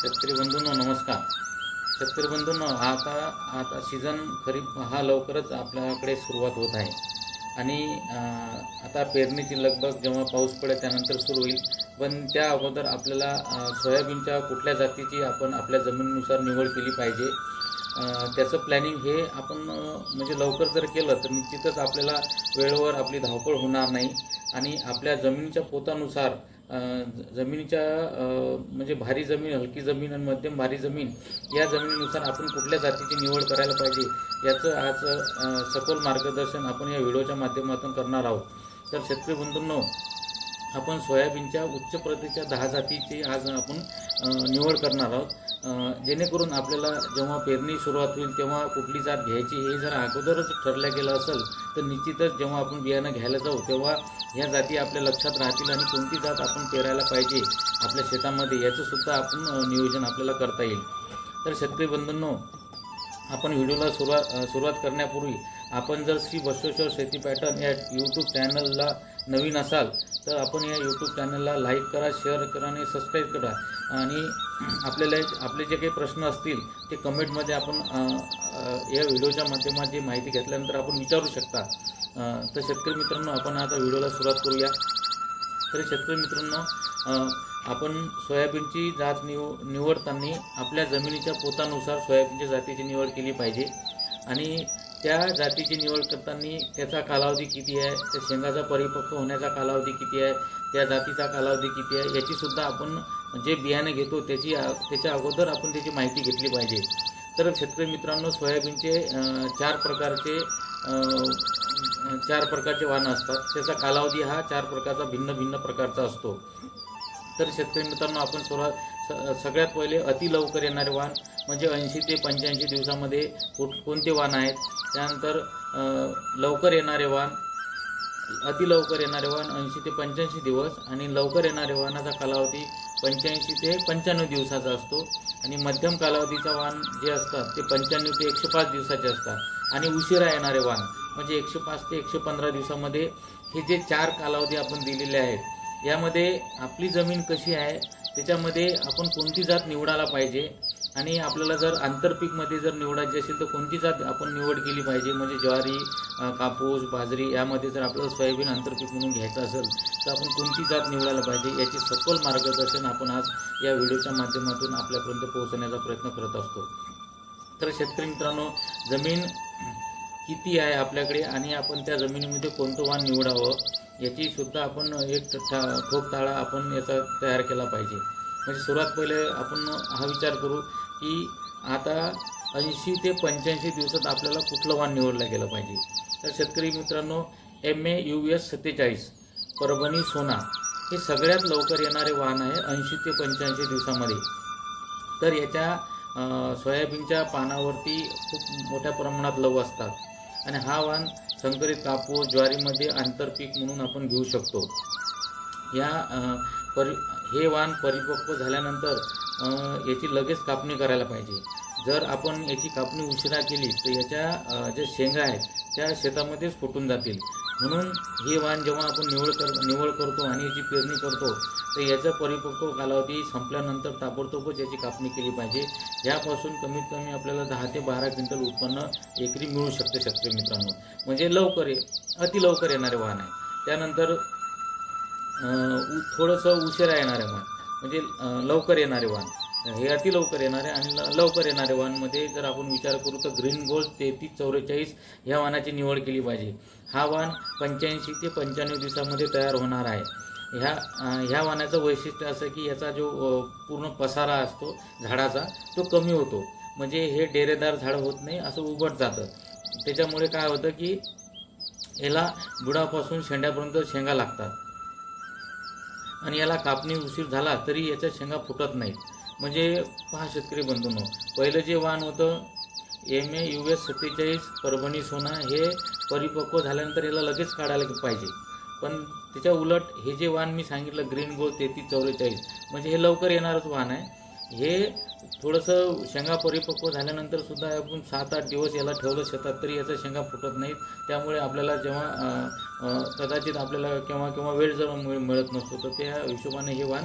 शेतकरी नमस्कार. शेतकरी आता आता सीझन खरीप हा लवकरच आपल्याकडे सुरुवात होत आहे. आणि आता पेरणीची लगबग जेव्हा पाऊस पडेल त्यानंतर सुरू होईल. पण त्या अगोदर आपल्याला सोयाबीनच्या कुठल्या जातीची आपण आपल्या जमिनीनुसार निवड केली पाहिजे. त्याचं प्लॅनिंग हे आपण म्हणजे लवकर जर केलं तर निश्चितच आपल्याला वेळेवर आपली धावपळ होणार नाही. आणि आपल्या जमिनीच्या पोतानुसार जमिनीच्या म्हणजे भारी जमीन हलकी जमीन आणि मध्यम भारी जमीन या जमिनीनुसार आपण कुठल्या जातीची निवड करायला पाहिजे याचं आज सखोल मार्गदर्शन आपण या व्हिडिओच्या माध्यमातून करणार आहोत. तर शेतकरी बंधूंनो आपण सोयाबीनच्या उच्च प्रतीच्या दहा जातीची आज आपण निवड करणार आहोत. जेणेकरून आपल्याला जेव्हा पेरणी सुरुवात होईल तेव्हा कुठली जात घ्यायची हे जर अगोदरच ठरलं गेलं असेल तर निश्चितच जेव्हा आपण बियाणं घ्यायला जाऊ तेव्हा ह्या जाती आपल्या लक्षात राहतील आणि कोणती जात आपण पेरायला पाहिजे आपल्या शेतामध्ये याचं सुद्धा आपण नियोजन आपल्याला करता येईल. तर शेतकरी बंधूंनो आपण व्हिडिओला सुरुवात सुरुवात करण्यापूर्वी आपण जर श्री बसवेश्वर शेती पॅटर्न या यूट्यूब चॅनलला नवीन असाल तर आपण या यूट्यूब चॅनलला लाईक करा शेअर करा आणि सबस्क्राईब करा. आणि आपल्याला आपले जे काही प्रश्न असतील ते कमेंटमध्ये आपण या व्हिडिओच्या माध्यमात जी माहिती घेतल्यानंतर आपण विचारू शकता. तर शेतकरी मित्रांनो आपण आता व्हिडिओला सुरुवात करूया. तर शेतकरी मित्रांनो आपण सोयाबीनची जात निव निवडताना आपल्या जमिनीच्या पोतानुसार सोयाबीनच्या जातीची निवड केली पाहिजे. आणि त्या जातीची निवड करताना त्याचा कालावधी किती आहे? त्या शेंगाचा परिपक्व होण्याचा कालावधी किती आहे? त्या जातीचा कालावधी किती आहे? याचीसुद्धा आपण जे बियाणे घेतो त्याची त्याच्या अगोदर आपण त्याची माहिती घेतली पाहिजे. तर शेतकरी मित्रांनो सोयाबीनचे चार प्रकारचे चार प्रकारचे वाहनं असतात. त्याचा कालावधी हा चार प्रकारचा भिन्न भिन्न प्रकारचा असतो. तर शेतकरी मित्रांनो आपण सुरुवात स- सगळ्यात पहिले अति लवकर येणारे वाण म्हणजे ऐंशी ते पंच्याऐंशी दिवसामध्ये कोणते वाण आहेत? त्यानंतर लवकर येणारे वाण अति लवकर येणारे वाण ऐंशी ते पंच्याऐंशी दिवस आणि लवकर येणारे वाहनाचा कालावधी पंच्याऐंशी ते पंच्याण्णव दिवसाचा असतो. आणि मध्यम कालावधीचा वाण जे असतात ते पंच्याण्णव ते एकशे पाच दिवसाचे असतात. आणि उशिरा येणारे वाण. म्हणजे एकशे पाच ते एकशे पंधरा दिवसामध्ये हे जे चार कालावधी आपण दिलेले आहेत यामध्ये आपली जमीन कशी आहे त्याच्यामध्ये आपण कोणती जात निवडायला पाहिजे आणि आपल्याला जर आंतरपीकमध्ये जर निवडायची असेल तर कोणती जात आपण निवड केली पाहिजे? म्हणजे ज्वारी कापूस बाजरी यामध्ये जर आपल्याला सोयाबीन आंतरपीक म्हणून घ्यायचं असेल तर आपण कोणती जात निवडायला पाहिजे याची सखोल मार्गदर्शन आपण आज या व्हिडिओच्या माध्यमातून आपल्यापर्यंत पोहोचवण्याचा प्रयत्न करत असतो. तर शेतकरी मित्रांनो जमीन किती आहे आपल्याकडे आणि आपण त्या जमिनीमध्ये कोणतं वाण निवडावं याची सुद्धा आपण एक ठा- ठोक ताळा आपण याचा तयार केला पाहिजे. म्हणजे सुरुवात पहिले आपण हा विचार करू की आता ऐंशी ते पंच्याऐंशी दिवसात आपल्याला कुठलं वाण निवडलं गेलं पाहिजे. तर शेतकरी मित्रांनो एम ए यू एस सत्तेचाळीस परभणी सोना हे सगळ्यात लवकर येणारे वाहन आहे ऐंशी ते पंच्याऐंशी दिवसामध्ये. तर याच्या सोयाबीनच्या पानावरती खूप मोठ्या प्रमाणात लव असतात. आणि हा वाण संकरित कापूस ज्वारीमध्ये आंतरपीक म्हणून आपण घेऊ शकतो. या परि हे वाण परिपक्व झाल्यानंतर याची लगेच कापणी करायला पाहिजे. जर आपण याची कापणी उशिरा केली तर याच्या ज्या शेंगा आहेत त्या शेतामध्येच फुटून जातील. म्हणून हे वाण जेव्हा आपण निवड कर निवड करतो आणि याची पेरणी करतो तर याचा परिपक्व कालावधी संपल्यानंतर ताबडतोबच याची कापणी केली पाहिजे. यापासून कमीत कमी आपल्याला दहा ते बारा क्विंटल उत्पन्न एकरी मिळू शकते शक्य मित्रांनो. म्हणजे लवकर ये अति लवकर येणारे वाहन आहे. त्यानंतर उ- थोडंसं उशिरा येणारे वाहन. म्हणजे लवकर येणारे वाहन. हे अति लवकर येणारे आणि लवकर येणारे वाहनमध्ये जर आपण विचार करू तर ग्रीन गोल्ड तेहतीस चौवेचाळीस ह्या वाहनाची निवड केली पाहिजे. हा वाहन पंच्याऐंशी ते पंच्याण्णव दिवसामध्ये तयार होणार आहे. ह्या ह्या वाहनाचं वैशिष्ट्य असं की याचा जो पूर्ण पसारा असतो झाडाचा तो कमी होतो. म्हणजे हे डेरेदार झाड होत नाही असं उघड जातं. त्याच्यामुळे काय होतं की याला बुडापासून शेंड्यापर्यंत शेंगा लागतात. आणि याला कापणी उशीर झाला तरी याच्या शेंगा फुटत नाहीत. म्हणजे पहा शेतकरी बंधूंनो पहिलं जे वाण होतं एम ए यू एस सत्तेचाळीस परभणी सोना हे परिपक्व झाल्यानंतर याला लगेच काढायला पाहिजे. पण त्याच्या उलट हे जे वाण मी सांगितलं ग्रीन गोल तेहतीस चौवेचाळीस म्हणजे हे लवकर येणारच वाण आहे. हे थोडंसं शेंगा परिपक्व झाल्यानंतर सुद्धा आपण सात आठ दिवस याला ठेवलं शेतात तरी याचा शेंगा फुटत नाहीत. त्यामुळे आपल्याला जेव्हा कदाचित आपल्याला केव्हा केव्हा वेळ जर मिळत नसतो तर त्या हिशोबाने हे वाण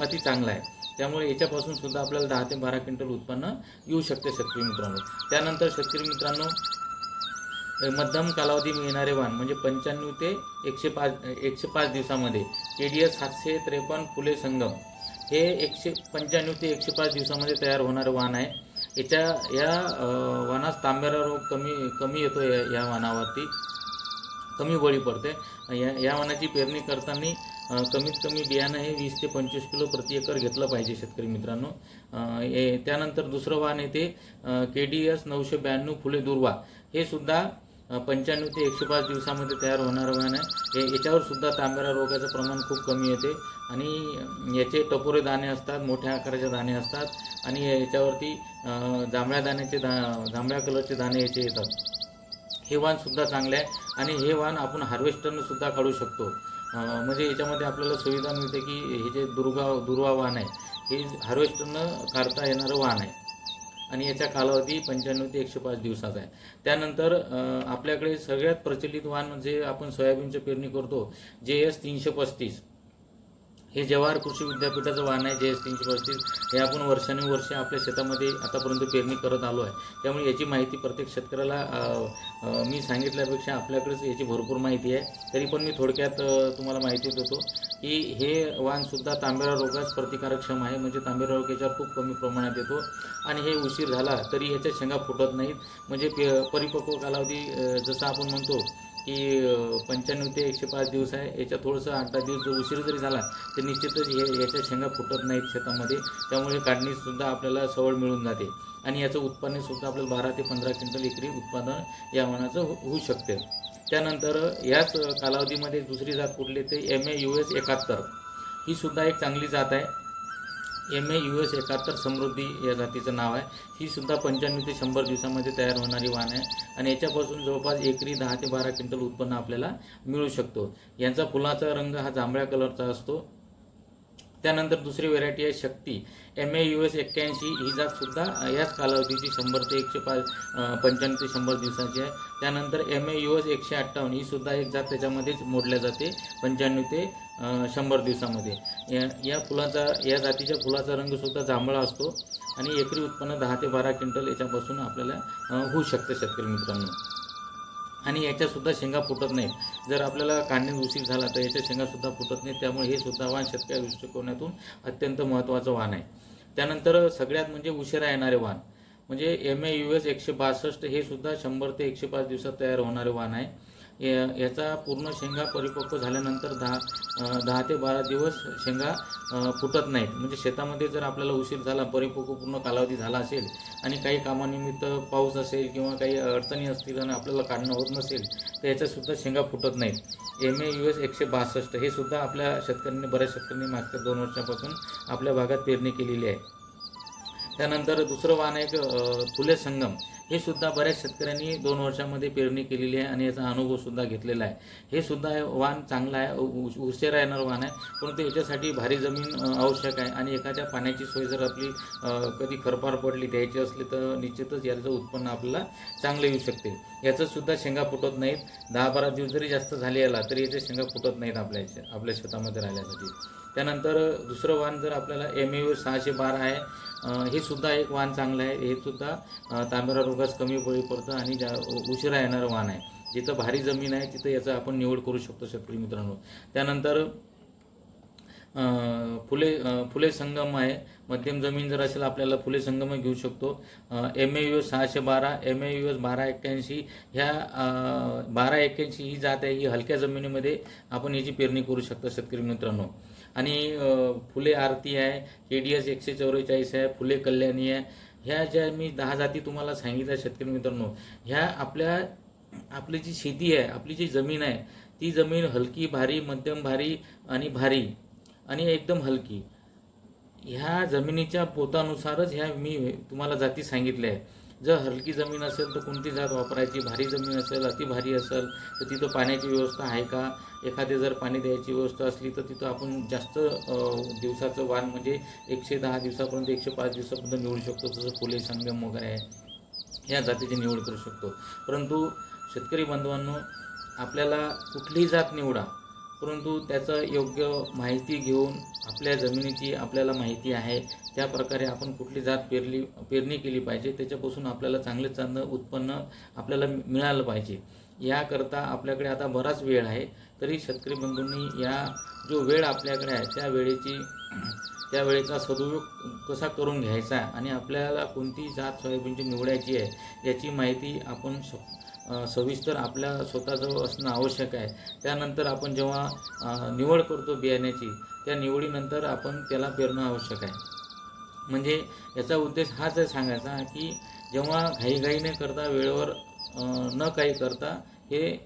अति चांगलं आहे. त्यामुळे याच्यापासून सुद्धा आपल्याला दहा ते बारा क्विंटल उत्पन्न येऊ शकते शेतकरी मित्रांनो. त्यानंतर शेतकरी मित्रांनो मध्यम कालावधी येणारे वाण म्हणजे पंच्याण्णव ते एकशे पाच एकशे पाच दिवसामध्ये के डी एस सातशे त्रेपन्न फुले संगम. हे एकशे पंच्याण्णव ते एकशे पाच दिवसामध्ये तयार होणारं वाहन आहे. याच्या या वाहनास तांब्यारा रोग कमी कमी येतो या या वाहनावरती कमी बळी पडते. या या वाहनाची पेरणी करताना कमीत कमी बियाणं हे वीस ते पंचवीस किलो प्रति एकर घेतलं पाहिजे शेतकरी मित्रांनो. त्यानंतर दुसरं वाहन येते के डी एस नऊशे ब्याण्णव फुले दुर्वा हे सुद्धा पंच्याण्णव ते एकशे पाच दिवसामध्ये तयार होणारं वाण आहे. हे याच्यावर सुद्धा तांबेरा रोगाचं प्रमाण खूप कमी येते. आणि याचे टपोरे दाणे असतात मोठ्या आकाराचे दाणे असतात. आणि याच्यावरती जांभळ्या दाण्याचे दा जांभळ्या कलरचे दाणे याचे येतात. हे वाणसुद्धा चांगले आहे. आणि हे वाण आपण हार्वेस्टरनं सुद्धा काढू शकतो. म्हणजे याच्यामध्ये आपल्याला सुविधा मिळते की हे जे दुर्गा दुर्वा वाण आहे हे हार्वेस्टरनं काढता येणारं वाण आहे. आणि याचा कालावधी पंच्याण्णव ते एकशे पाच दिवसाचा आहे. त्यानंतर आपल्याकडे सगळ्यात प्रचलित वाण जे आपण सोयाबीनची पेरणी करतो जे एस तीनशे पस्तीस. हे जवाहर कृषी विद्यापीठाचं वाहन आहे जे एस तीनशे पस्तीस हे आपण वर्षानुवर्षे आपल्या शेतामध्ये आतापर्यंत पेरणी करत आलो आहे. त्यामुळे याची माहिती प्रत्येक शेतकऱ्याला मी सांगितल्यापेक्षा आपल्याकडेच याची भरपूर माहिती आहे. तरी पण मी थोडक्यात तुम्हाला माहिती देतो की हे वाणसुद्धा तांबेरा रोगास प्रतिकारक्षम आहे. म्हणजे तांबेरा रोग याच्यावर खूप कमी प्रमाणात येतो. आणि हे उशीर झाला तरी याच्या शेंगा फुटत नाहीत. म्हणजे पे परिपक्व कालावधी जसं आपण म्हणतो की पंच्याण्णव ते एकशे पाच दिवस आहे. याच्या थोडंसं आठ दहा दिवस जर उशीर जरी झाला तर निश्चितच हे याच्या शेंगा फुटत नाहीत शेतामध्ये. त्यामुळे काढणीसुद्धा आपल्याला सवड मिळून जाते. आणि याचं उत्पादनसुद्धा आपल्याला बारा ते पंधरा क्विंटल एकरी उत्पादन या मनाचं हो- होऊ शकते. त्यानंतर याच कालावधीमध्ये दुसरी जात कुठली? ते एम ए यू एस एकाहत्तर. ही सुद्धा एक चांगली जात आहे. एम ए यू एस एकाहत्तर समृद्धी या जातीचं नाव आहे. ही सुद्धा पंच्याण्णव ते शंभर दिवसामध्ये तयार होणारी वाण आहे. आणि याच्यापासून जवळपास एकरी दहा ते बारा क्विंटल उत्पन्न आपल्याला मिळू शकतो. यांचा फुलाचा रंग हा जांभळ्या कलरचा असतो. त्यानंतर दुसरी व्हेरायटी आहे Shakti. M A U S एक्क्याऐंशी. ही जातसुद्धा याच कालावधीची शंभर ते एकशे पाच पंच्याण्णव ते शंभर दिवसाची आहे. त्यानंतर एम ए यू एस एकशे अठ्ठावन्न. ही सुद्धा एक जात त्याच्यामध्येच मोडल्या जाते पंच्याण्णव ते शंभर दिवसामध्ये. या या फुलाचा या जातीच्या फुलाचा रंगसुद्धा जांभळा असतो. आणि एकरी उत्पन्न दहा ते बारा क्विंटल याच्यापासून आपल्याला होऊ शकतं शेतकरी मित्रांनो. आणि याच्यासुद्धा शेंगा फुटत नाहीत. जर आपल्याला काढणी उशीर झाला तर याच्या शेंगासुद्धा फुटत नाहीत. त्यामुळे हे सुद्धा वाण शेतकऱ्या दृष्टिकोनातून अत्यंत महत्त्वाचं वाण आहे. त्यानंतर सगळ्यात म्हणजे उशिरा येणारे वाण म्हणजे एम ए यू एस एकशे बासष्ट हे सुद्धा शंभर ते एकशे पाच दिवसात तयार होणारे वाण आहे. या- याचा पूर्ण शेंगा परिपक्व झाल्यानंतर दहा दहा ते बारा दिवस शेंगा फुटत नाहीत. म्हणजे शेतामध्ये जर आपल्याला उशीर झाला परिपक्व पूर्ण कालावधी झाला असेल आणि काही कामानिमित्त पाऊस असेल किंवा काही अडचणी असतील आणि आपल्याला काढणं होत नसेल तर याच्यासुद्धा शेंगा फुटत नाहीत. एम ए यू एस एकशे बासष्ट हे सुद्धा आपल्या शेतकऱ्यांनी बऱ्याच शेतकऱ्यांनी मागच्या दोन वर्षापासून आपल्या भागात पेरणी केलेली आहे. त्यानंतर दुसरं वाहन एक फुले संगम. हे सुद्धा बऱ्याच शेतकऱ्यांनी दोन वर्षामध्ये पेरणी केलेली आहे आणि याचा अनुभव सुद्धा घेतलेला आहे. हे सुद्धा वाहन चांगलं आहे उ- उशिरा येणार वाहन आहे परंतु याच्यासाठी भारी जमीन आवश्यक आहे आणि एखाद्या पाण्याची सोय जर आपली कधी खरपार पडली द्यायची असली तर निश्चितच याचं उत्पन्न आपल्याला चांगलं येऊ शकते. याचं सुद्धा शेंगा फुटत नाहीत. दहा बारा दिवस जरी जास्त झाले याला तरी याच्या शेंगा फुटत नाहीत आपल्या आपल्या शेतामध्ये राहिल्यासाठी. त्यानंतर दुसरं वाहन जर आपल्याला एम ए सहाशे बारा आहे हे सुद्धा एक वाहन चांगलं आहे. हे सुद्धा तांबेरा रोगास कमी बळी पडतं आणि ज्या उशिरा येणारं वाहन आहे. जिथं भारी जमीन आहे तिथं याचं आपण निवड करू शकतो शेतकरी मित्रांनो. त्यानंतर फुले फुले संगम आहे. मध्यम जमीन जर असेल आपल्याला फुले संगम घेऊ शकतो. एम ए यू एस सहाशे बारा एम ए यू एस बारा एक्क्याऐंशी ह्या बारा एक्क्याऐंशी ही जात आहे. ही हलक्या जमिनीमध्ये आपण याची पेरणी करू शकतो शेतकरी मित्रांनो. आणि फुले आरती आहे के डी एस एकशे चौवेचाळीस आहे फुले कल्याणी आहे. ह्या ज्या मी दहा जाती तुम्हाला सांगितल्या शेतकरी मित्रांनो ह्या आपल्या आपली जी शेती आहे आपली जी जमीन आहे ती जमीन हलकी भारी मध्यम भारी आणि भारी आणि एकदम हलकी. ह्या जमिनीच्या पोतानुसारच ह्या मी तुम्हाला जाती सांगितल्या आहे जर हलकी जमीन असेल तर कोणती जात वापरायची? भारी जमीन असेल अति भारी असेल तर तिथं पाण्याची व्यवस्था आहे का? एखादी जर पाणी द्यायची व्यवस्था असली तर तिथं आपण जास्त दिवसाचं वाण म्हणजे एकशे दहा दिवसापर्यंत एकशे पाच दिवसापर्यंत निवडू शकतो जसं फुले संगम वगैरे आहे. या जातीची निवड करू शकतो. परंतु शेतकरी बांधवांनो आपल्याला कुठलीही जात निवडा. परंतु त्याचं योग्य माहिती घेऊन आपल्या जमिनीची आपल्याला माहिती आहे त्या प्रकारे आपण कुठली जात पेरली पेरणी केली पाहिजे त्याच्यापासून आपल्याला चांगले चांगलं उत्पन्न आपल्याला मिळालं पाहिजे. याकरता आपल्याकडे आता बराच वेळ आहे तरी शेतकरी बंधूंनी या जो वेळ आपल्याकडे आहे त्या वेळेची त्या वेळेचा सदुपयोग कसा करून घ्यायचा आणि आपल्याला कोणती जात सोयाबीनची निवडायची आहे याची माहिती आपण स सविस्तर आपल्या स्वतःजवळ असणं आवश्यक आहे. त्यानंतर आपण जेव्हा निवड करतो बियाण्याची त्या निवडीनंतर आपण त्याला पेरणं आवश्यक आहे. म्हणजे याचा उद्देश हाच आहे सांगायचा की जेव्हा घाईघाईने करता वेळेवर न काही करता हे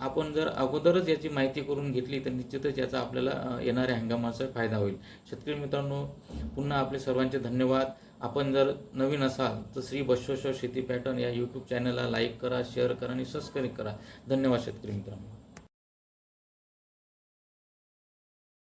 आपण जर अगोदरच याची माहिती करून घेतली तर निश्चितच याचा आपल्याला येणाऱ्या हंगामाचा फायदा होईल. शेतकरी मित्रांनो पुन्हा आपले सर्वांचे धन्यवाद. आपण जर नवीन असाल तर श्री बसवेश्वर शेती पॅटर्न या यूट्यूब चॅनलला लाईक करा शेअर करा आणि सबस्क्राईब करा. धन्यवाद शेतकरी मित्रांनो.